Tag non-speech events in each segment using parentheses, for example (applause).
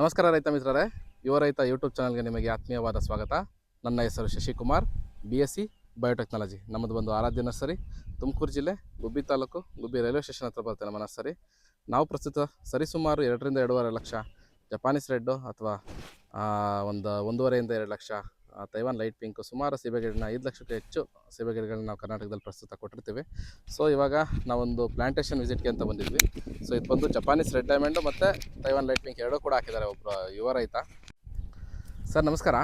ನಮಸ್ಕಾರ ರೈತ ಮಿತ್ರರೇ. ಯುವ ರೈತ ಯೂಟ್ಯೂಬ್ ಚಾನಲ್ಗೆ ನಿಮಗೆ ಆತ್ಮೀಯವಾದ ಸ್ವಾಗತ. ನನ್ನ ಹೆಸರು Shashikumar B S C biotechnology ನಮ್ಮದು ಒಂದು ಆರಾಧ್ಯ ನರ್ಸರಿ, ತುಮಕೂರು ಜಿಲ್ಲೆ, ಗುಬ್ಬಿ ತಾಲೂಕು, ಗುಬ್ಬಿ ರೈಲ್ವೆ ಸ್ಟೇಷನ್ ಹತ್ರ ಬರುತ್ತೆ ನಮ್ಮ ನರ್ಸರಿ. ನಾವು ಪ್ರಸ್ತುತ ಸರಿಸುಮಾರು ಎರಡರಿಂದ ಎರಡೂವರೆ ಲಕ್ಷ ಜಪಾನೀಸ್ ರೆಡ್ಡು ಅಥವಾ ಒಂದು, ಒಂದೂವರೆಯಿಂದ ಎರಡು ಲಕ್ಷ ತೈವಾನ್ ಲೈಟ್ ಪಿಂಕ್ ಸುಮಾರು ಸೀಬೆಗಿಡನ ಐದು ಲಕ್ಷಕ್ಕೆ ಹೆಚ್ಚು ಸೀಬೆಗಿಡಗಳನ್ನ ನಾವು ಕರ್ನಾಟಕದಲ್ಲಿ ಪ್ರಸ್ತುತ ಕೊಟ್ಟಿರ್ತೀವಿ. ಸೊ ಇವಾಗ ನಾವೊಂದು ಪ್ಲಾಂಟೇಶನ್ ವಿಸಿಟ್ಗೆ ಅಂತ ಬಂದಿದ್ವಿ. ಸೊ ಇದು ಬಂದು ಜಪಾನೀಸ್ ರೆಡ್ ಡೈಮಂಡ್ ಮತ್ತು ತೈವಾನ್ ಲೈಟ್ ಪಿಂಕ್ ಎರಡೂ ಕೂಡ ಹಾಕಿದ್ದಾರೆ ಒಬ್ಬರು ಯುವ ರೈತ. ಸರ್ ನಮಸ್ಕಾರ.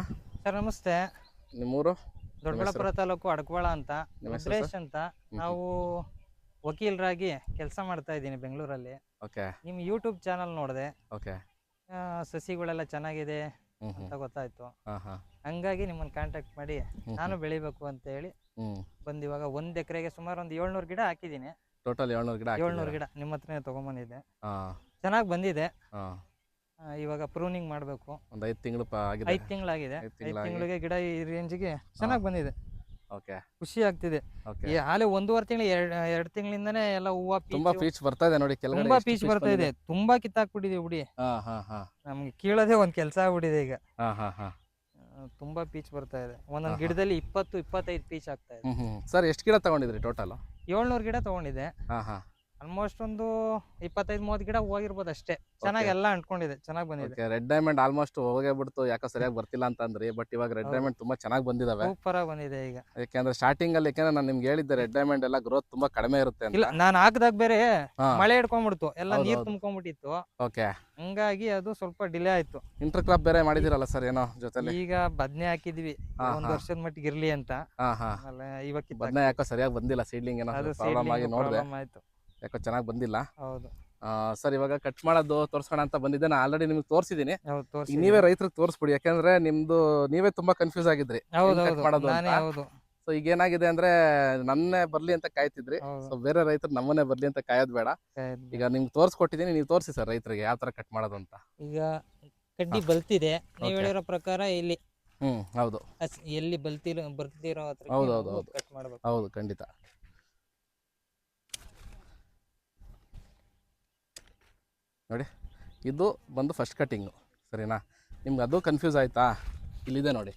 ಸರ್ ನಮಸ್ತೆ. ನಿಮ್ಮೂರು? ದೊಡ್ಡಬಳ್ಳಾಪುರ ತಾಲೂಕು ಅಡಕವಾಳ ಅಂತ. ಸುರೇಶ್ ಅಂತ. ನಾವು ವಕೀಲರಾಗಿ ಕೆಲಸ ಮಾಡ್ತಾ ಇದ್ದೀನಿ ಬೆಂಗಳೂರಲ್ಲಿ. ಓಕೆ ನಿಮ್ಮ ಯೂಟ್ಯೂಬ್ ಚಾನಲ್ ನೋಡಿದೆ. ಓಕೆ ಸಸಿಗಳೆಲ್ಲ ಚೆನ್ನಾಗಿದೆ. ಅಂತ ಗೊತ್ತಾಯ್ತು. ಹಂಗಾಗಿ ನಿಮ್ಮನ್ನ ಕಾಂಟ್ಯಾಕ್ಟ್ ಮಾಡಿ ನಾನು ಬೆಳಿಬೇಕು ಅಂತ ಹೇಳಿ ಬಂದ್ ಇವಾಗ ಒಂದ್ ಎಕರೆಗೆ ಸುಮಾರು ಒಂದ್ ಏಳ್ನೂರು ಗಿಡ ಹಾಕಿದೀನಿ ಟೋಟಲ್ ಏಳ್ನೂರು ಗಿಡ ಏಳ್ನೂರು ಗಿಡ ನಿಮ್ಮ ಹತ್ರನೇ ತಗೊಂಬಂದಿದ್ದೆ. ಚೆನ್ನಾಗ್ ಚೆನ್ನಾಗಿ ಬಂದಿದೆ. ಇವಾಗ ಪ್ರೂನಿಂಗ್ ಮಾಡಬೇಕು. ಒಂದು ಐದು ತಿಂಗಳು ಐದು ತಿಂಗಳಾಗಿದೆ. ಐದ್. ತಿಂಗಳಿಗೆ ಗಿಡ ಈ ರೇಂಜ್ಗೆ ಚೆನ್ನಾಗಿ ಬಂದಿದೆ. ಓಕೆ ಖುಷಿ ಆಗ್ತಿದೆ. ಈ ಹಾಲೆ ಒಂದೂವರೆ ತಿಂಗಳು ಎರಡು ತಿಂಗಳಿಂದನೇ ಎಲ್ಲ ಹೂವು ತುಂಬಾ ಪೀಚ್ ಬರ್ತಾ ಇದೆ ನೋಡಿ ಕೆಲವು ತುಂಬಾ ಪೀಚ್ ಬರ್ತಾ ಇದೆ. ತುಂಬಾ ಕಿತ್ತಾಕ್ಬಿಟ್ಟಿದೆ ಬಿಡಿ ನಮ್ಗೆ ಕೀಳೋದೇ ಒಂದ್ ಕೆಲಸ ಆಗ್ಬಿಟ್ಟಿದೆ ಈಗ. ತುಂಬಾ ಪೀಚ್ ಬರ್ತಾ ಇದೆ. ಒಂದೊಂದ್ ಗಿಡದಲ್ಲಿ ಇಪ್ಪತ್ತು ಇಪ್ಪತ್ತೈದು ಪೀಚ್ ಆಗ್ತಾ ಇದೆ. ಸರ್ ಎಷ್ಟು ಗಿಡ ತಗೊಂಡಿದ್ರಿ ಟೋಟಲ್ ಏಳ್ನೂರು ಗಿಡ ತಗೊಂಡಿದೆ ಹಾಂ ಹಾಂ. ಆಲ್ಮೋಸ್ಟ್ ಒಂದು ಇಪ್ಪತ್ತೈದು ಮೂವತ್ತು ಗಿಡ ಹೋಗಿರ್ಬೋದು ಅಷ್ಟೇ. ಚೆನ್ನಾಗಿ ಎಲ್ಲ ಅಂಟ್ಕೊಂಡಿದೆ ಚೆನ್ನಾಗಿ ಬಂದಿದೆ. ರೆಡ್ ಡೈಮಂಡ್ ಆಲ್ಮೋಸ್ಟ್ ಹೋಗೇ ಬಿಡ್ತು ಯಾಕೋ ಸರಿಯಾಗಿ ಬರ್ತಿಲ್ಲ ಅಂತ ಅಂದ್ರಿ ಬಟ್ ಇವಾಗ ರೆಡ್. ಡೈಮಂಡ್ ತುಂಬಾ ಚೆನ್ನಾಗಿ ಬಂದಿದಾವೆ. ಸೂಪರ್ ಆಗಿ ಬಂದಿದೆ ಈಗ. ಯಾಕೆಂದ್ರೆ ಸ್ಟಾರ್ಟಿಂಗ್ ಅಲ್ಲಿ ಯಾಕಂದ್ರೆ ನಾನು ನಿಮ್ಗೆ ಹೇಳಿದ್ದೆ ರೆಡ್ ಡೈಮಂಡ್ ಎಲ್ಲ ಗ್ರೋತ್ ತುಂಬಾ ಕಡಿಮೆ ಇರುತ್ತೆ ಇಲ್ಲ ನಾನು ಹಾಕಿದಾಗ ಬೇರೆ ಮಳೆ ಹಿಡ್ಕೊಂಡ್ಬಿಡ್ತು ಎಲ್ಲ ನೀರು. ತುಂಬ್ಕೊಂಡ್ಬಿಟ್ಟಿತ್ತು. ಓಕೆ ಹಂಗಾಗಿ ಅದು ಸ್ವಲ್ಪ ಡಿಲೇ ಆಯ್ತು. ಇಂಟರ್ ಕ್ರಾಪ್ ಬೇರೆ ಮಾಡಿದಿರಲ್ಲ ಸರ್ ಏನೋ ಜೊತೆಲಿ? ಈಗ ಬದ್ನೆ ಹಾಕಿದ್ವಿ ಒಂದು ವರ್ಷದ ಮಟ್ಟಿಗೆ ಇರ್ಲಿ ಅಂತ. ಇವಾಗ ಬದ್ನೆ ಯಾಕೋ ಸರಿಯಾಗಿ ಬಂದಿಲ್ಲ ಸೀಡ್ಲಿಂಗ್ ಏನೋ ಪ್ರಾಬ್ಲಮ್ ಆಗಿ ನೋಡಿದೆ. ಆಯ್ತು. ಯಾಕೋ ಚೆನ್ನಾಗಿ ಬಂದಿಲ್ಲ. ಹೌದು. ಸರ್ ಇವಾಗ ಕಟ್ ಮಾಡೋದು ತೋರ್ಸೋಣ ಅಂತ ಬಂದಿದ್ದೆ. ನಾನು ಆಲ್ರೆಡಿ ನಿಮ್ಗೆ ತೋರಿಸಿದ್ದೀನಿ ನೀವೇ ರೈತರಿಗೆ ತೋರಿಸ್ಬಿಡಿ. ಯಾಕಂದ್ರೆ ನಿಮ್ದು ನೀವೇ ತುಂಬಾ ಕನ್ಫ್ಯೂಸ್ ಆಗಿದ್ರಿ. ಮಾಡೋದು ಹೌದು. ಸೊ ಈಗ ಏನಾಗಿದೆ ಅಂದ್ರೆ ನನ್ನೇ ಬರ್ಲಿ ಅಂತ ಕಾಯ್ತಿದ್ರಿ. ಸೊ ಬೇರೆ ರೈತರು ನಮ್ಮನ್ನೇ ಬರ್ಲಿ ಅಂತ ಕಾಯೋದ್ ಬೇಡ. ಈಗ ನಿಮ್ಗೆ ತೋರಿಸ್ಕೊಟ್ಟಿದ್ದೀನಿ ನೀವು ತೋರಿಸಿ ಸರ್ ರೈತರಿಗೆ ಯಾವ ತರ ಕಟ್ ಮಾಡೋದು ಅಂತ. ಈಗ ಕಡ್ಡಿ ಬಲ್ತಿದೆ. ನೀವು ಹೇಳಿರೋ ಪ್ರಕಾರ ಇಲ್ಲಿ ಹ್ಮ್ ಹೌದು. ಎಲ್ಲಿ ಬಲ್ತಿರೋ ಬರ್ತಿರೋ ಹೌದು, ಹೌದು, ಹೌದು. ಕಟ್ ಮಾಡ್ಬೇಕು. ಹೌದು ಖಂಡಿತ. ನೋಡಿ ಇದು ಬಂದು ಫಸ್ಟ್ ಕಟ್ಟಿಂಗು ಸರಿನಾ? ನಿಮ್ಗೆ ಅದು ಕನ್ಫ್ಯೂಸ್ ಆಯ್ತಾ? ಇಲ್ಲಿದೆ ನೋಡಿ.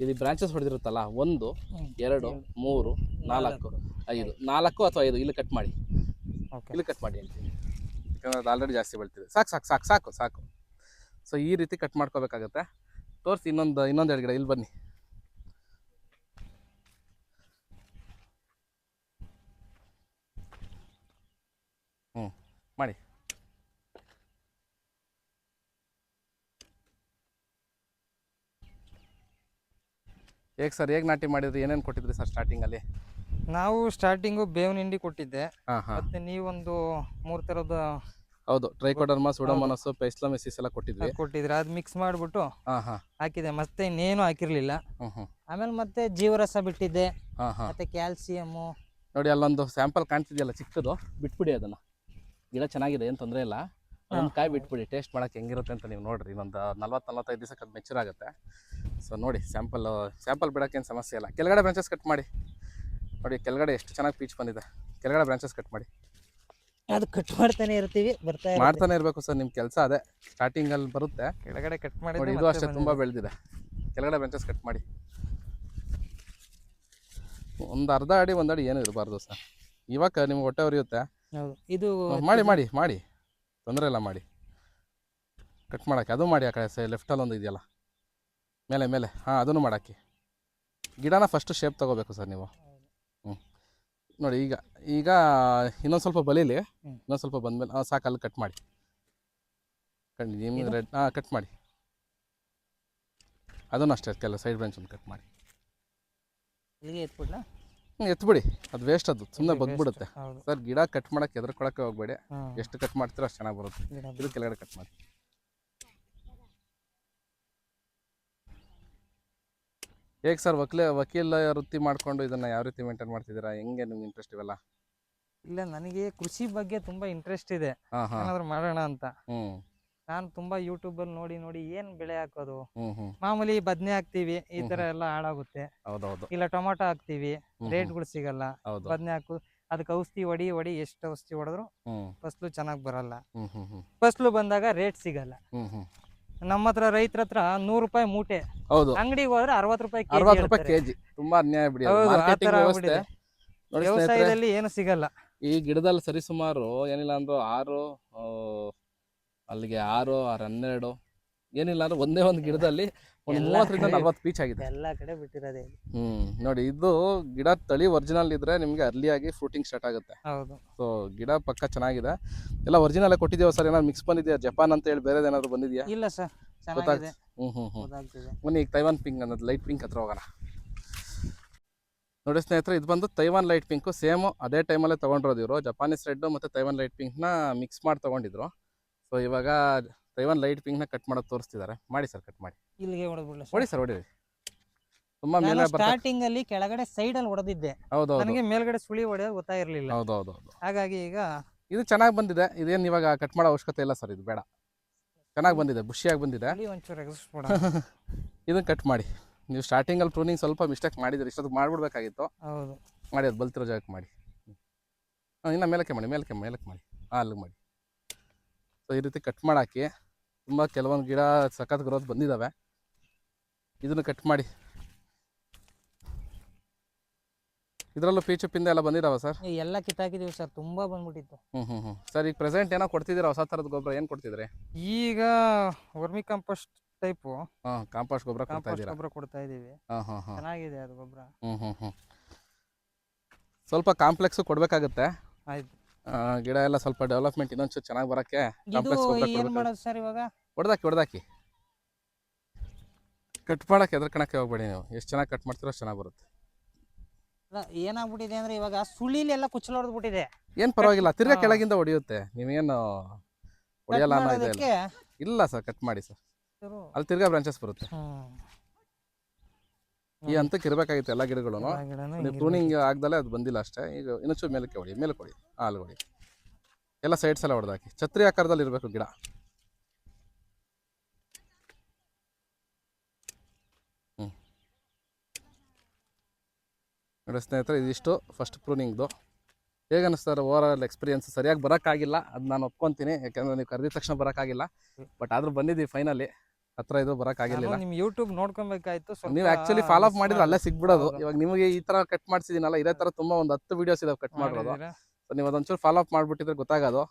ಇಲ್ಲಿ ಬ್ರಾಂಚಸ್ ಹೊಡೆದಿರುತ್ತಲ್ಲ ಒಂದು. ಎರಡು ಮೂರು ನಾಲ್ಕು ಐದು. ನಾಲ್ಕು ಅಥವಾ ಐದು? ಇಲ್ಲಿ ಕಟ್ ಮಾಡಿ. ಓಕೆ ಇಲ್ಲಿ ಕಟ್ ಮಾಡಿ ಹೇಳ್ತೀನಿ ಯಾಕಂದ್ರೆ ಅದು ಆಲ್ರೆಡಿ ಜಾಸ್ತಿ ಬೆಳ್ತಿದೆ. ಸಾಕು ಸಾಕು ಸಾಕು ಸಾಕು ಸಾಕು. ಸೊ ಈ ರೀತಿ ಕಟ್ ಮಾಡ್ಕೋಬೇಕಾಗತ್ತೆ. ತೋರಿಸಿ ಇನ್ನೊಂದು ಇನ್ನೊಂದು ಎರಡು ಗಿಡ. ಇಲ್ಲಿ ಬನ್ನಿ ಹ್ಞೂ ಮಾಡಿ ಹೇಗೆ ಸರ್ ಹೇಗೆ ನಾಟಿ ಮಾಡಿದ್ರಿ? ಏನೇನು ಕೊಟ್ಟಿದ್ರಿ ಸರ್ ಸ್ಟಾರ್ಟಿಂಗಲ್ಲಿ ನಾವು ಸ್ಟಾರ್ಟಿಂಗು ಬೇವಿನ ಹಿಂಡಿ ಕೊಟ್ಟಿದ್ದೆ. ಹಾಂ ಹಾಂ. ಮತ್ತೆ ನೀವೊಂದು ಮೂರು ತರದ ಹೌದು ಟ್ರೈಕೋಡರ್ಮಾ ಸುಡೋಮನಸ್ಸು ಪೈಸ್ಲಮೆಸಿಸ್ ಎಲ್ಲ ಕೊಟ್ಟಿದ್ವಿ. ಕೊಟ್ಟಿದ್ರೆ ಅದ್ ಮಿಕ್ಸ್ ಮಾಡ್ಬಿಟ್ಟು ಹಾಂ ಹಾಂ. ಹಾಕಿದೆ. ಮತ್ತೆ ಇನ್ನೇನು ಹಾಕಿರಲಿಲ್ಲ. ಹ್ಞೂ ಹ್ಞೂ ಆಮೇಲೆ ಮತ್ತೆ ಜೀವರಸ ಬಿಟ್ಟಿದ್ದೆ. ಹಾಂ ಹಾಂ. ಮತ್ತೆ ಕ್ಯಾಲ್ಸಿಯಮ್ಮು ನೋಡಿ ಅಲ್ಲೊಂದು ಸ್ಯಾಂಪಲ್ ಕಾಣ್ತಿದೆಯಲ್ಲ ಚಿಕ್ಕದು ಬಿಟ್ಬಿಡಿ ಅದನ್ನು. ಗಿಡ ಚೆನ್ನಾಗಿದೆ ಏನು ತೊಂದರೆ ಇಲ್ಲ. ಒಂದು ಕಾಯಿ ಬಿಟ್ಬಿಡಿ ಟೇಸ್ಟ್ ಮಾಡೋಕೆ ಹೆಂಗಿರುತ್ತೆ ಅಂತ ನೀವು ನೋಡ್ರಿ. ಇನ್ನೊಂದು ನಲ್ವತ್ತು ನಲ್ವತ್ತೈದು ದಿವಸಕ್ಕೆ ಅದು ಮೆಚೂರ್ ಆಗುತ್ತೆ. ಸೊ ನೋಡಿ ಸ್ಯಾಂಪಲ್ ಸ್ಯಾಂಪಲ್ ಬಿಡೋಕ್ಕೇನು ಸಮಸ್ಯೆ ಇಲ್ಲ. ಕೆಳಗಡೆ ಬ್ರಾಂಚಸ್ ಕಟ್ ಮಾಡಿ. ನೋಡಿ ಕೆಳಗಡೆ ಎಷ್ಟು ಚೆನ್ನಾಗಿ ಪೀಚ್ ಬಂದಿದೆ. ಕೆಳಗಡೆ ಬ್ರಾಂಚಸ್ ಕಟ್ ಮಾಡಿ. ಅದು ಕಟ್ ಮಾಡ್ತಾನೆ ಇರ್ತೀವಿ ಬರ್ತಾ. ಮಾಡ್ತಾನೆ ಇರಬೇಕು ಸರ್ ನಿಮ್ಮ ಕೆಲಸ ಅದೇ. ಸ್ಟಾರ್ಟಿಂಗಲ್ಲಿ ಬರುತ್ತೆ. ಕೆಳಗಡೆ ಕಟ್ ಮಾಡಿ ನೋಡಿ ಇದು ಅಷ್ಟೇ ತುಂಬ. ಬೆಳೆದಿದೆ. ಕೆಳಗಡೆ ಬ್ರಾಂಚಸ್ ಕಟ್ ಮಾಡಿ. ಒಂದು ಅರ್ಧ ಅಡಿ ಒಂದು ಅಡಿ ಏನೂ ಇರಬಾರ್ದು ಸರ್. ಇವಾಗ ನಿಮ್ಗೆ ಹೊಟ್ಟೆ ಉರಿಯುತ್ತೆ. ಹೌದು. ಇದು ಮಾಡಿ ಮಾಡಿ ಮಾಡಿ. ತೊಂದರೆ ಇಲ್ಲ ಮಾಡಿ. ಕಟ್ ಮಾಡೋಕ್ಕೆ. ಅದು ಮಾಡಿ ಆ ಕಡೆ ಸೈ ಲೆಫ್ಟಲ್ಲಿ ಒಂದು ಇದೆಯಲ್ಲ. ಮೇಲೆ ಮೇಲೆ. ಹಾಂ ಅದನ್ನು ಮಾಡಾಕಿ ಗಿಡನ ಫಸ್ಟ್ ಶೇಪ್ ತೊಗೋಬೇಕು ಸರ್ ನೀವು. ಹ್ಞೂ ನೋಡಿ ಈಗ ಈಗ ಇನ್ನೊಂದು ಸ್ವಲ್ಪ ಬಲೀಲಿ. ಇನ್ನೊಂದು ಸ್ವಲ್ಪ ಬಂದಮೇಲೆ ಹಾಂ ಸಾಕಲ್ಲಿ ಕಟ್ ಮಾಡಿ. ಕಣ್ಣು ನಿಮ್ಗೆ? ರೆಡ್ ಹಾಂ ಕಟ್ ಮಾಡಿ. ಅದನ್ನು ಅಷ್ಟೇ ಕೆಲವು ಸೈಡ್ ಬ್ರಾಂಚ್ ಒಂದು ಕಟ್ ಮಾಡಿ. ಹ್ಞೂ ಎತ್ಬಿಡಿ. ಅದು ವೇಸ್ಟ್ ಅದು ಸುಮ್ಮನೆ ಬಗ್ಬಿಡುತ್ತೆ ಸರ್ ಗಿಡ ಕಟ್ ಮಾಡೋಕ್ಕೆ ಎದ್ರಕೊಳಕ್ಕೆ ಹೋಗಬೇಡಿ. ಎಷ್ಟು ಕಟ್ ಮಾಡ್ತೀರೋ ಅಷ್ಟು ಚೆನ್ನಾಗಿ ಬರುತ್ತೆ. ಇದು ಕೆಳಗಡೆ ಕಟ್ ಮಾಡಿ. ಹೇಗೆ ಸರ್ ವಕೀಲ ವಕೀಲ ವೃತ್ತಿ ಮಾಡ್ಕೊಂಡು ಇದನ್ನ ಯಾವ ರೀತಿ ಮೇಂಟೈನ್ ಮಾಡ್ತಿದ್ದೀರಾ? ಹೆಂಗೆ ನಿಮ್ಗೆ ಇಂಟ್ರೆಸ್ಟ್ ಇವೆಲ್ಲ? ಇಲ್ಲ ನನಗೆ ಕೃಷಿ ಬಗ್ಗೆ ತುಂಬಾ ಇಂಟ್ರೆಸ್ಟ್ ಇದೆ. ಹಾಂ ಹಾಂ. ಏನಾದ್ರು ಮಾಡೋಣ ಅಂತ. ಹ್ಞೂ ನಾನು ತುಂಬಾ ಯೂಟ್ಯೂಬ್ ಅಲ್ಲಿ ನೋಡಿ ನೋಡಿ ಏನ್ ಬೆಳೆ ಹಾಕೋದು? ಹ್ಞೂ ಹ್ಞೂ ಮಾಮೂಲಿ ಬದ್ನೆ ಹಾಕ್ತಿವಿ ಈ ತರ ಎಲ್ಲ ಹಾಳಾಗುತ್ತೆ. ಹೌದೌದು. ಇಲ್ಲ ಟೊಮೊಟೊ ಹಾಕ್ತಿವಿ ಹ್ಮ್, ರೇಟ್ಗಳು ಸಿಗಲ್ಲ. ಹೌದು. ಬದ್ನೆ ಹಾಕು ಅದಕ್ಕೆ ಔಷಧಿ ಹೊಡಿ ಹೊಡಿ ಎಷ್ಟು ಔಷಧಿ ಹೊಡೆದ್ರು ಹ್ಞೂ ಫಸ್ಲು ಚೆನ್ನಾಗಿ ಬರಲ್ಲ. ಹ್ಞೂ ಹ್ಞೂ ಹ್ಞೂ ಫಸ್ಲು ಬಂದಾಗ ರೇಟ್ ಸಿಗಲ್ಲ. ಹ್ಞೂ ಹ್ಞೂ ನಮ್ಮ ಹತ್ರ ರೈತರ ಹತ್ರ ನೂರು ರೂಪಾಯಿ ಮೂಟೆ. ಹೌದು. ಅಂಗಡಿಗೆ ಹೋದ್ರೆ ಅರವತ್ ರೂಪಾಯಿ ಕೆಜಿ ಅರವತ್ತು ರೂಪಾಯಿ ಕೆಜಿ. ತುಂಬಾ ಅನ್ಯಾಯ ಬಿಡಿ ಹೌದು, ಆ ಮಾರ್ಕೆಟಿಂಗ್ ಥರ ವ್ಯವಸ್ಥೆ ಆಗ್ಬಿಟ್ಟಿದೆ. ನೋಡಿ ಸ್ನೇಹಿತರೆ ವ್ಯವಸಾಯದಲ್ಲಿ ಏನು ಸಿಗಲ್ಲ. ಈ ಗಿಡದಲ್ಲಿ ಸರಿಸುಮಾರು ಏನಿಲ್ಲ ಅಂದ್ರೆ ಆರು ಆ, ಅಲ್ಲಿಗೆ ಆರು ಆರು ಹನ್ನೆರಡು ಏನಿಲ್ಲ ಅಂದ್ರೆ ಒಂದೇ ಒಂದು ಗಿಡದಲ್ಲಿ ಒಂದು ಮೂವತ್ತರಿಂದ ನಲ್ವತ್ತು ಪೀಚ್ ಆಗಿದೆ. ಎಲ್ಲ ಕಡೆ ಬಿಟ್ಟಿರೋದೇ. ಹ್ಮ್ ನೋಡಿ ಇದು ಗಿಡ ತಳಿ ಒರಿಜಿನಲ್ ಇದ್ರೆ ನಿಮ್ಗೆ ಆಗಿ ಫ್ರೂಟಿಂಗ್ ಸ್ಟಾರ್ಟ್ ಆಗುತ್ತೆ. ಹೌದು. ಸೊ ಗಿಡ ಪಕ್ಕ ಚೆನ್ನಾಗಿದೆ. ಎಲ್ಲ ಒರಿಜಿನಲ್ ಕೊಟ್ಟಿದ್ದೇವೆ ಸರ್ ಏನಾದ್ರು ಮಿಕ್ಸ್ ಬಂದಿದ್ಯಾ? ಜಪಾನ್ ಅಂತ ಹೇಳಿ ಬೇರೆ ಏನಾದ್ರು ಬಂದಿದೆಯಾ? ಇಲ್ಲ ಸರ್ ಗೊತ್ತಾಗ್ತದೆ ಹ್ಮ್ ಹ್ಮ್ ಹ್ಮ್. ಬನ್ನಿ ಈಗ ತೈವಾನ್ ಪಿಂಕ್ ಅನ್ನೋದು ಲೈಟ್ ಪಿಂಕ್ ಹತ್ರ ಹೋಗೋಣ. ನೋಡಿ ಸ್ನೇಹಿತರೆ ಇದು ಬಂದು ತೈವಾನ್ ಲೈಟ್ ಪಿಂಕು ಸೇಮ್ ಅದೇ ಟೈಮಲ್ಲೇ ತೊಗೊಂಡಿರೋದು ಇವರು. ಜಪಾನೀಸ್ ರೆಡ್ ಮತ್ತು ತೈವಾನ್ ಲೈಟ್ ಪಿಂಕ್ನ ಮಿಕ್ಸ್ ಮಾಡಿ ತೊಗೊಂಡಿದ್ರು. ಸೊ ಇವಾಗ ತೈವಾನ್ ಲೈಟ್ ಪಿಂಕ್ನ ಕಟ್ ಮಾಡೋದು ತೋರಿಸ್ತಿದ್ದಾರೆ ಮಾಡಿ ಸರ್ ಕಟ್ ಮಾಡಿ. ಇಲ್ಲಿಗೆ ಹೊಡೆದ್ಬಿಡ್ಲ ಹೊಡಿ ಸರ್ ಹೊಡಿ. ತುಂಬಾ ಮೇಲೆ ಸ್ಟಾರ್ಟಿಂಗ್ ಅಲ್ಲಿ ಕೆಳಗಡೆ ಸೈಡ್ ಅಲ್ಲಿ ಹೊಡೆದಿದ್ದೆ. ಹೌದು ನನಗೆ ಮೇಲ್ಗಡೆ ಸುಳಿ ಹೊಡೆಯೋದು ಗೊತ್ತಾಗಿರ್ಲಿಲ್ಲ. ಹೌದು ಹೌದು ಹೌದು ಹಾಗಾಗಿ ಈಗ ಇದು ಚೆನ್ನಾಗಿ ಬಂದಿದೆ. ಇದೇನು ಇವಾಗ ಕಟ್ ಮಾಡೋ ಅವಶ್ಯಕತೆ ಇಲ್ಲ ಸರ್ ಇದು ಬೇಡ. ಚೆನ್ನಾಗಿ ಬಂದಿದೆ ಬುಷಿಯಾಗಿ ಬಂದಿದೆ. (laughs) ಇದನ್ನ ಕಟ್ ಮಾಡಿ. ನೀವು ಸ್ಟಾರ್ಟಿಂಗಲ್ಲಿ ಪ್ರೂನಿಂಗ್ ಸ್ವಲ್ಪ ಮಿಸ್ಟೇಕ್ ಮಾಡಿದ್ರಿ. ಇಷ್ಟೊತ್ತು ಮಾಡ್ಬಿಡ್ಬೇಕಾಗಿತ್ತು. ಹೌದು. ಮಾಡಿ ಅದು ಬಲ್ತಿರೋ ಜಾಗಕ್ಕೆ ಮಾಡಿ. ಇನ್ನ ಮೇಲಕ್ಕೆ ಮಾಡಿ ಮೇಲಕ್ಕೆ ಮೇಲಕ್ಕೆ ಮಾಡಿ. ಹಾಂ ಅಲ್ಲಿಗೆ ಮಾಡಿ. ಸೊ ಈ ರೀತಿ ಕಟ್ ಮಾಡಾಕಿ ತುಂಬ ಕೆಲವೊಂದು ಗಿಡ ಸಖತ್ ಗ್ರೋತ್ ಬಂದಿದ್ದಾವೆ ಇದನ್ನು ಕಟ್ ಮಾಡಿ. ಇದರಲ್ಲೂ ಪೀಚು ಪಿಂದ ಎಲ್ಲ ಬಂದಿದಾವ ಸರ್ ಎಲ್ಲ ಕಿತ್ತಾಕಿದೀವಿ ಸರ್ ತುಂಬಾ ಬಂದ್ಬಿಟ್ಟಿತ್ತು. ಹ್ಮ್ ಹ್ಮ್ ಸರ್ ಈಗ ಪ್ರೆಸೆಂಟ್ ಏನೋ ಕೊಡ್ತಿದ್ದೀರಾ ಹೊಸ ತರದ ಗೊಬ್ಬರ ಏನು ಕೊಡ್ತಿದ್ರೆ? ಈಗ ವರ್ಮಿ ಕಂಪೋಸ್ಟ್ ಟೈಪ್ ಹಾಂ ಕಾಂಪೋಸ್ಟ್ ಗೊಬ್ಬರ ಕೊಡ್ತಾ ಕಾಂಪೋಸ್ಟ್ ಇದ್ದೀರಾ? ಗೊಬ್ಬರ ಕೊಡ್ತಾ ಇದೀವಿ ಹಾಂ ಹಾಂ ಹಾಂ. ಚೆನ್ನಾಗಿದೆ ಅದು ಗೊಬ್ಬರ. ಹ್ಞೂ ಹ್ಞೂ ಹ್ಞೂ ಸ್ವಲ್ಪ ಕಾಂಪ್ಲೆಕ್ಸ್ ಕೊಡ್ಬೇಕಾಗತ್ತೆ. ಆಯ್ತು. ಗಿಡ ಎಲ್ಲ ಸ್ವಲ್ಪ ಡೆವಲಪ್ಮೆಂಟ್ ಇನ್ನೊಂಚೂರು ಚೆನ್ನಾಗಿ ಬರೋಕ್ಕೆ ಮಾಡೋದು ಸರ್ ಇವಾಗ? ಹೊಡೆದಾಕಿ ಹೊಡೆದಾಕಿ ಕಟ್ ಮಾಡಕ್ಕೆ ಎದ್ರ ಕಣಕ್ಕೆ ಹೋಗ್ಬೇಡಿ ನೀವು. ಎಷ್ಟು ಚೆನ್ನಾಗಿ ಕಟ್ ಮಾಡ್ತೀರೋ ಅಷ್ಟು ಚೆನ್ನಾಗಿ ಬರುತ್ತೆ. ಏನಾಗ್ಬಿಟ್ಟಿದೆ ಅಂದ್ರೆ ಇವಾಗ ಸುಳಿಲೆಲ್ಲ ಕುಚ್ಚಲ ಹೊಡೆದ್ಬಿಟ್ಟಿದೆ ಏನು ಪರವಾಗಿಲ್ಲ ತಿರ್ಗಾ ಕೆಳಗಿಂದ ಹೊಡೆಯುತ್ತೆ ನೀವೇನು ಹೊಡೆಯಲ್ಲ ಅನ್ನೋ ಇದೆ ಇಲ್ಲ ಸರ್ ಕಟ್ ಮಾಡಿ ಸರ್. ಅಲ್ಲಿ ತಿರ್ಗಾ ಬ್ರಾಂಚಸ್ ಬರುತ್ತೆ. ಈ ಹಂತಕ್ಕೆ ಇರ್ಬೇಕಾಗಿತ್ತು ಎಲ್ಲ ಗಿಡಗಳು ನೀವು. ಪ್ರೂನಿಂಗ್ ಆಗ್ದಲೇ ಅದು ಬಂದಿಲ್ಲ ಅಷ್ಟೇ. ಈಗ ಇನ್ನೊಂಚೂರು ಮೇಲಕ್ಕೆ ಹೊಡಿ ಮೇಲೆ ಕೊಡಿ ಹಾಲು ಹೊಡಿ ಎಲ್ಲ ಸೈಡ್ಸ್ ಎಲ್ಲ ಹೊಡೆದಾಕಿ ಛತ್ರಿ ಆಕಾರದಲ್ಲಿ ಇರಬೇಕು ಗಿಡ. ಹ್ಞೂ ನೋಡಿ ಸ್ನೇಹಿತರೆ ಇದಿಷ್ಟು ಫಸ್ಟ್ ಪ್ರೂನಿಂಗ್ದು ಹೇಗೆ ಅನಿಸ್ತಾರೆ ಓವರ್ ಆಲ್ ಎಕ್ಸ್ಪೀರಿಯನ್ಸ್ ಸರಿಯಾಗಿ ಬರೋಕ್ಕಾಗಿಲ್ಲ. ಅದು ನಾನು ಒಪ್ಕೊತೀನಿ. ಯಾಕೆಂದರೆ ನೀವು ಕರೆದಿದ ತಕ್ಷಣ ಬರೋಕ್ಕಾಗಿಲ್ಲ. ಬಟ್ ಆದರೂ ಬಂದಿದ್ದೀವಿ ಫೈನಲಿ ಹತ್ರ ಇದು ಬರಕ್ ಆಗಿಲ್ಲ ನಿಮ್ ಯೂಟ್ಯೂಬ್ ನೋಡ್ಕೊಬೇಕಾಯ್ತು ನೀವು ಆಕ್ಚುಲಿ ಫಾಲೋ ಅಪ್ ಮಾಡಿದ್ರೆ ಅಲ್ಲೇ ಸಿಗ್ಬಿಡೋದು. ಇವಾಗ ನಿಮಗೆ ಈ ತರ ಕಟ್ ಮಾಡ್ಸಿದೀನಲ್ಲ ಇದೇ ತರ ತುಂಬಾ ಒಂದು ಹತ್ತು ವಿಡಿಯೋಸ್ ಇದಾವೆ ಕಟ್ ಮಾಡಿರೋದು? ಸೊ ನೀವು ಅದೊಂಚೂರು ಫಾಲೋ ಅಪ್ ಮಾಡ್ಬಿಟ್ಟಿದ್ರೆ ಗೊತ್ತಾಗೋದು.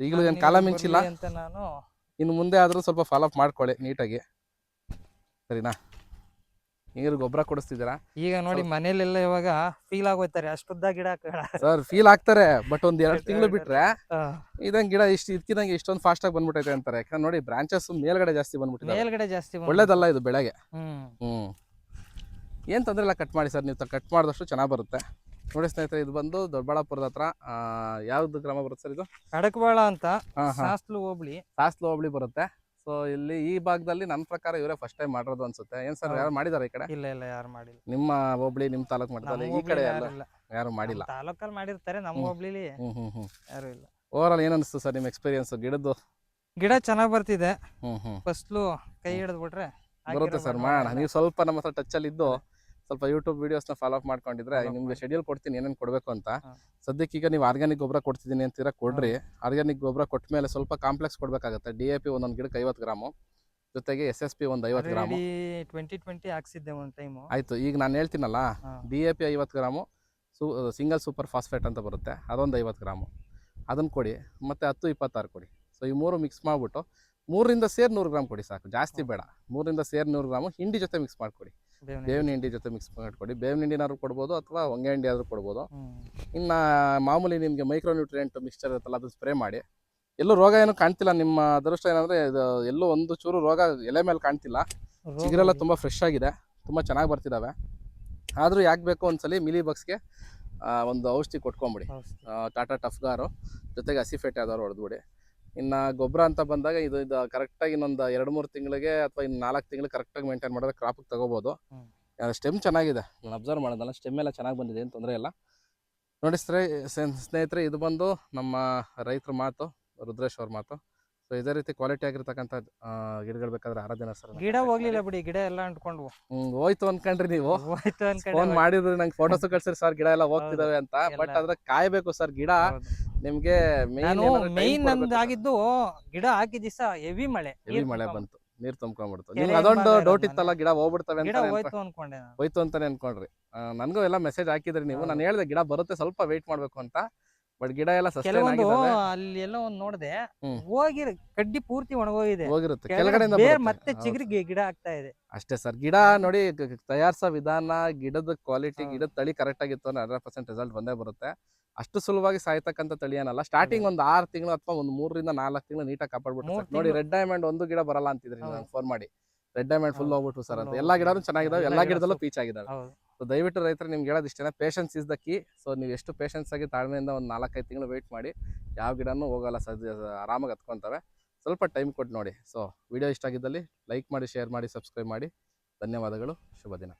ಈಗಲೂ ಏನ್ ಕಾಲ ಮಿಂಚಿಲ್ಲ. ಬರ್ಲಿ ಅಂತ ನಾನು. ಇನ್ನು ಮುಂದೆ ಆದ್ರೂ ಸ್ವಲ್ಪ ಫಾಲೋ ಅಪ್ ಮಾಡ್ಕೊಳ್ಳಿ ನೀಟಾಗಿ. ಸರಿನಾ? ನೀರು ಗೊಬ್ಬರ ಕೊಡಿಸ್ತಿದ್ದೀರಾ? ಈಗ ನೋಡಿ ಮನೇಲೆಲ್ಲ ಇವಾಗ ಫೀಲ್ ಆಗೋಯ್ತಾರೆ ಅಷ್ಟುದ್ದ ಗಿಡ. ಸರ್ ಫೀಲ್ ಆಗ್ತಾರೆ ಬಟ್ ಒಂದ್ ಎರಡು (laughs) ತಿಂಗಳು ಬಿಟ್ರೆ ಇದಂಗ್ ಗಿಡ ಇಷ್ಟು ಇದಕ್ಕಿದಂಗೆ ಇಷ್ಟೊಂದು ಫಾಸ್ಟ್ ಆಗಿ ಬಂದ್ಬಿಟ್ಟೈತೆ ಅಂತಾರೆ. ಯಾಕಂದ್ರೆ ನೋಡಿ ಬ್ರಾಂಚಸ್ ಮೇಲ್ಗಡೆ ಜಾಸ್ತಿ ಬಂದ್ಬಿಟ್ಟಿದೆ ಮೇಲ್ಗಡೆ ಜಾಸ್ತಿ. ಒಳ್ಳೇದಲ್ಲ ಇದು ಬೆಳೆಗೆ? ಹ್ಮ್. ಹ್ಮ್. ಏನು ತೊಂದರೆ ಇಲ್ಲ ಕಟ್ ಮಾಡಿ ಸರ್ ನೀವು ಕಟ್ ಮಾಡಿದಷ್ಟು ಚೆನ್ನಾಗಿ ಬರುತ್ತೆ. ನೋಡಿ ಸ್ನೇಹಿತರೆ ಇದು ಬಂದು ದೊಡ್ಡಬಳ್ಳಾಪುರದ ಹತ್ರ ಆ, ಯಾವ್ದು ಗ್ರಾಮ ಬರುತ್ತೆ ಸರ್ ಇದು? ಅಡಕಬಾಳ ಅಂತ ಹೋಬಳಿ ಹಾಂ. ಸಾಸ್ಲು ಹೋಬ್ಳಿ. ಸಾಸ್ಲು ಹೋಬಳಿ ಬರುತ್ತೆ. ಸೊ ಇಲ್ಲಿ ಈ ಭಾಗದಲ್ಲಿ ನನ್ನ ಪ್ರಕಾರ ಇವರೇ ಫಸ್ಟ್ ಟೈಮ್ ಮಾಡಿರೋದು ಅನ್ಸುತ್ತೆ. ಏನ್ ಸರ್ ಯಾರು ಮಾಡಿದಾರೆ ಈ ಕಡೆ? ಇಲ್ಲ ಇಲ್ಲ ಯಾರು ಮಾಡಿಲ್ಲ. ನಿಮ್ಮ ಹೋಬಳಿ ನಿಮ್ಮ ತಾಲೂಕ್ ಮಾಡಿದ್ದಾರೆ. ಈ ಕಡೆ ಎಲ್ಲ ಯಾರು ಮಾಡಿಲ್ಲ. ತಾಲೂಕಲ್ಲಿ ಮಾಡಿರ್ತಾರೆ ನಮ್ಮ ಹ್ಮ್. ಹೋಬ್ಳಿಲಿ ಯಾರು ಇಲ್ಲ. ಓವರ್ ಆಲ್ ಏನು ಅನಿಸ್ತು ಸರ್ ನಿಮ್ಮ ಎಕ್ಸ್ಪೀರಿಯನ್ಸ್ ಗಿಡದ್ದು? ಗಿಡ ಚೆನ್ನಾಗ್ ಬರ್ತಿದೆ. ಹ್ಮ್ ಹ್ಮ್. ಫಸ್ಟ್ ಕೈ ಹಿಡಿದ್ಬಿಟ್ರೆ ಬರುತ್ತೆ ಸರ್ ಮಾಡೋಣ. ನೀವು ಸ್ವಲ್ಪ ನಮ್ಮ ಹತ್ರ ಅಲ್ಲಿ ಇದ್ದು ಸ್ವಲ್ಪ ಯೂಟ್ಯೂಬ್ ವೀಡಿಯೋಸ್ನ ಫಾಲೋ ಅಪ್ ಮಾಡ್ಕೊಂಡಿದ್ರೆ ನಿಮ್ಗೆ ಶೆಡ್ಯೂಲ್ ಕೊಡ್ತೀನಿ ಏನೇನು ಕೊಡಬೇಕು ಅಂತ. ಸದ್ಯಕ್ಕೆ ಈಗ ನೀವು ಆರ್ಗ್ಯಾನಿಕ್ ಗೊಬ್ಬರ ಕೊಡ್ತಿದ್ದೀನಿ ಅಂತೀರಾ ಕೊಡ್ರಿ. ಆರ್ಗ್ಯಾನಿಕ್ ಗೊಬ್ಬರ ಕೊಟ್ಟ ಮೇಲೆ ಸ್ವಲ್ಪ ಕಾಂಪ್ಲೆಕ್ಸ್ ಕೊಡಬೇಕಾಗುತ್ತೆ. ಡಿ ಎ ಪಿ ಒಂದೊಂದು ಗಿಡಕ್ಕೆ ಐವತ್ತು ಗ್ರಾಮು. ಜೊತೆಗೆ ಎಸ್ ಎಸ್ ಪಿ ಒಂದು ಐವತ್ತು ಗ್ರಾಮು. ಟ್ವೆಂಟಿ ಟ್ವೆಂಟಿ ಹಾಕ್ಸಿದ್ದೆ ಒಂದ್ ಟೈಮು ಆಯಿತು ಈಗ ನಾನು ಹೇಳ್ತೀನಲ್ಲ ಡಿ ಎ ಪಿ ಐವತ್ತು ಗ್ರಾಮು ಸು ಸಿಂಗಲ್ ಸೂಪರ್ ಫಾಸ್ಫೇಟ್ ಅಂತ ಬರುತ್ತೆ. ಅದೊಂದು ಐವತ್ತು ಗ್ರಾಮು. ಅದನ್ನು ಕೊಡಿ ಮತ್ತು ಹತ್ತು ಇಪ್ಪತ್ತಾರು ಕೊಡಿ. ಸೊ ಈ ಮೂರು ಮಿಕ್ಸ್ ಮಾಡಿಬಿಟ್ಟು ಮೂರರಿಂದ ಸೇರಿ ನೂರು ಗ್ರಾಮ್ ಕೊಡಿ ಸಾಕು. ಜಾಸ್ತಿ ಬೇಡ. ಮೂರರಿಂದ ಸೇರಿ ನೂರು ಗ್ರಾಮು ಹಿಂಡಿ ಜೊತೆ ಮಿಕ್ಸ್ ಮಾಡಿಕೊಡಿ. ಬೇವಿನ ಹಿಂಡಿ ಜೊತೆ ಮಿಕ್ಸ್ ಮಾಡಿಕೊಡಿ. ಬೇವಿನ ಹಿಂಡಿನಾದ್ರು ಕೊಡ್ಬೋದು ಅಥವಾ ಹೊಂಗೆ ಹಿಂಡಿ ಆದರೂ ಕೊಡ್ಬೋದು ಇನ್ನು ಮಾಮೂಲಿ ನಿಮಗೆ ಮೈಕ್ರೋ ನ್ಯೂಟ್ರಿಯೆಂಟ್ ಮಿಕ್ಸ್ಚರ್ ಇರುತ್ತಲ್ಲ ಅದನ್ನ ಸ್ಪ್ರೇ ಮಾಡಿ. ಎಲ್ಲೂ ರೋಗ ಏನು ಕಾಣ್ತಿಲ್ಲ. ನಿಮ್ಮ ಅದೃಷ್ಟ ಏನಂದರೆ ಇದು ಎಲ್ಲೂ ಒಂದು ಚೂರು ರೋಗ ಎಲೆ ಮೇಲೆ ಕಾಣ್ತಿಲ್ಲ. ಚಿಗುರೆಲ್ಲ ತುಂಬ ಫ್ರೆಶ್ ಆಗಿದೆ. ತುಂಬ ಚೆನ್ನಾಗಿ ಬರ್ತಿದ್ದಾವೆ ಆದರೂ ಯಾಕೆ ಬೇಕು ಒಂದ್ಸಲಿ ಮಿಲಿ ಬಗ್ಸ್ಗೆ ಒಂದು ಔಷಧಿ ಕೊಟ್ಕೊಂಬಿಡಿ. ಟಾಟಾ ಟಫ್ಗಾರು ಜೊತೆಗೆ ಹಸಿಫೆಟ್ ಯಾವ್ದಾದ್ರು ಹೊಡೆದ್ಬಿಡಿ. ಇನ್ನು ಗೊಬ್ಬರ ಅಂತ ಬಂದಾಗ ಇದು ಇದು ಕರೆಕ್ಟಾಗಿ ಇನ್ನೊಂದು ಎರಡ್ ಮೂರು ತಿಂಗಳಿಗೆ ಅಥವಾ ಇನ್ನು ನಾಲ್ಕು ತಿಂಗಳು ಕರೆಕ್ಟಾಗಿ ಮೇಂಟೈನ್ ಮಾಡಿದ್ರೆ ಕ್ರಾಪ್ ತಗೋಬೋದು. ಸ್ಟೆಮ್ ಚೆನ್ನಾಗಿದೆ. ನಾನು ಅಬ್ಸರ್ವ್ ಮಾಡೋದಲ್ಲ ಸ್ಟೆಮ್ ಎಲ್ಲ ಚೆನ್ನಾಗಿ ಬಂದಿದೆ ಏನು ತೊಂದರೆ ಇಲ್ಲ. ನೋಡಿ ಸ್ನೇಹಿ ಸ್ನೇಹಿತರೆ ಇದು ಬಂದು ನಮ್ಮ ರೈತರ ಮಾತು ರುದ್ರೇಶ್ ಅವ್ರ ಮಾತು. ಸೊ ಇದೇ ರೀತಿ ಕ್ವಾಲಿಟಿ ಆಗಿರ್ತಕ್ಕಂಥ ಗಿಡಗಳು ಬೇಕಾದ್ರೆ ಆರಾಧನೆ ಸರ್ ಗಿಡ ಹೋಗ್ಲಿಲ್ಲ ಬಿಡಿ ಗಿಡ ಎಲ್ಲ ಅಂಟ್ಕೊಂಡ್ವು ಹ್ಮ್ ಹೋಯ್ತು ಅನ್ಕೊಂಡ್ರಿ ನೀವು. ಹೋಯ್ತು ಫೋನ್ ಅನ್ಕೊಂಡೆ ಮಾಡಿದ್ರಿ ನಂಗೆ ಫೋಟೋಸ್ ಕಳ್ಸಿರಿ ಸರ್ ಗಿಡ ಎಲ್ಲ ಹೋಗ್ತಿದಾವೆ ಅಂತ. ಬಟ್. ಅದ್ರ ಕಾಯ್ಬೇಕು ಸರ್ ಗಿಡ. ನಿಮ್ಗೆ ನಾನು ಮೇನ್ ನಂದು ಆಗಿದ್ದು ಗಿಡ ಹಾಕಿದ ದಿವಸ ಹೆವಿ ಮಳೆ ಹೆವಿ ನೀರ್ ಮಳೆ ತುಂಬ್ಕೊಂಡ್- ಬಂತು ನೀರ್ ತುಂಬ್ಕೊಂಡ್ಬಿಡ್ತು. ಬಿಡ್ತು ನಿಮ್ಗೆ ಅದೊಂದು ಡೌಟ್ ಇತ್ತಲ್ಲ ಗಿಡ ಹೋಗ್ಬಿಡ್ತವೆ ಗಿಡ ಅಂತ ಹೋಯ್ತು ಅನ್ಕೊಂಡೆ ನಾನು. ಹೋಯ್ತು ಅಂತಾನೆ ಅನ್ಕೊಂಡ್ರಿ. ಆ, ನನ್ಗೂ ಎಲ್ಲ ಮೆಸೇಜ್ ಹಾಕಿದ್ರಿ ನೀವು. ನಾನು. ಹೇಳ್ದೆ ಗಿಡ ಬರುತ್ತೆ ಸ್ವಲ್ಪ ವೇಟ್ ಮಾಡ್ಬೇಕು ಅಂತ. ಬಟ್ ಗಿಡ ಎಲ್ಲ ಸಸ್ಟೈನ್ ಕೆಲವೊಂದು ಆಗಿದಾವೆ ಅಲ್ಲಿ ಎಲ್ಲ ಒಂದ್ ನೋಡಿದೆ ಹ್ಮ್. ಹೋಗಿ ಕಡ್ಡಿ ಪೂರ್ತಿ ಒಣಗೋಗಿದೆ ಹೋಗಿರುತ್ತೆ ಕೆಳಗಡೆ ಕೆಳಗಡೆಯಿಂದ ಬೇರ್ ಬರುತ್ತೆ. ಮತ್ತೆ ಹೌದು. ಚಿಗುರಿ ಗಿಡ ಆಗ್ತಾ ಇದೆ ಅಷ್ಟೇ ಸರ್ ಗಿಡ ನೋಡಿ ಗ- ಗ- ತಯಾರ್ಸೋ ವಿಧಾನ ಗಿಡದ ಕ್ವಾಲಿಟಿ ಹೌದು. ಗಿಡದ ತಳಿ ಕರೆಕ್ಟ್ ಆಗಿತ್ತು ಅಂದ್ರೆ ಹಂಡ್ರೆಡ್ ಪರ್ಸೆಂಟ್ ರಿಸಲ್ಟ್ ಬಂದೇ ಬರುತ್ತೆ ಅಷ್ಟು ಸುಲಭವಾಗಿ ಸಾಯ್ತಕ್ಕಂಥ ತಳಿ ಏನಲ್ಲ ಸ್ಟಾರ್ಟಿಂಗ್ ಒಂದು ಆರು ತಿಂಗಳು ಅಥವಾ ಒಂದು ಮೂರರಿಂದ ನಾಲ್ಕು ತಿಂಗಳು ನೀಟಾಗಿ ಕಾಪಾಡ್ಬಿಟ್ಟು ಮೂರ್. ನೋಡಿ ತಿಂಗ್ಳು. ರೆಡ್ ಡೈಮಂಡ್ ಒಂದು ಗಿಡ ಬರಲ್ಲ ಅಂತಿದ್ರಿ ಹೌದು. ಫೋನ್ ಮಾಡಿ ರೆಡ್ ಡೈಮಂಡ್ ಫುಲ್ ಹೌದು. ಹೋಗ್ಬಿಟ್ಟು ಸರ್ ಅಂತ ಎಲ್ಲಾ ಗಿಡನೂ ಹೋಗ್ಬಿಟ್ಟು. ಚೆನ್ನಾಗಿದಾವೆ ಎಲ್ಲ ಎಲ್ಲಾ ಗಿಡ ಗಿಡದಲ್ಲೂ ಪೀಚ್ ಆಗಿದಾವೆ ಹೌದು ಸೊ ದಯವಿಟ್ಟು ರೈತರು, ನಿಮ್ಗೆ ಹೇಳೋದು ಇಷ್ಟೇ patience is the key so ನೀವು ಎಷ್ಟು ಪೇಷನ್ಸ್ ಆಗಿ ತಾಳ್ಮೆಯಿಂದ ಒಂದು ನಾಲ್ಕೈದು ತಿಂಗಳು ವೆಯ್ಟ್ ಮಾಡಿ, ಯಾವ ಗಿಡನೂ ಹೋಗಲ್ಲ ಸದ್ಯ ಆರಾಮಾಗಿ ಹತ್ಕೊತವೆ. ಸ್ವಲ್ಪ ಟೈಮ್ ಕೊಟ್ಟು ನೋಡಿ. ಸೊ ವಿಡಿಯೋ ಇಷ್ಟ ಆಗಿದ್ದಲ್ಲಿ ಲೈಕ್ ಮಾಡಿ ಶೇರ್ ಮಾಡಿ ಸಬ್ಸ್ಕ್ರೈಬ್ ಮಾಡಿ. ಧನ್ಯವಾದಗಳು. ಶುಭ ದಿನ.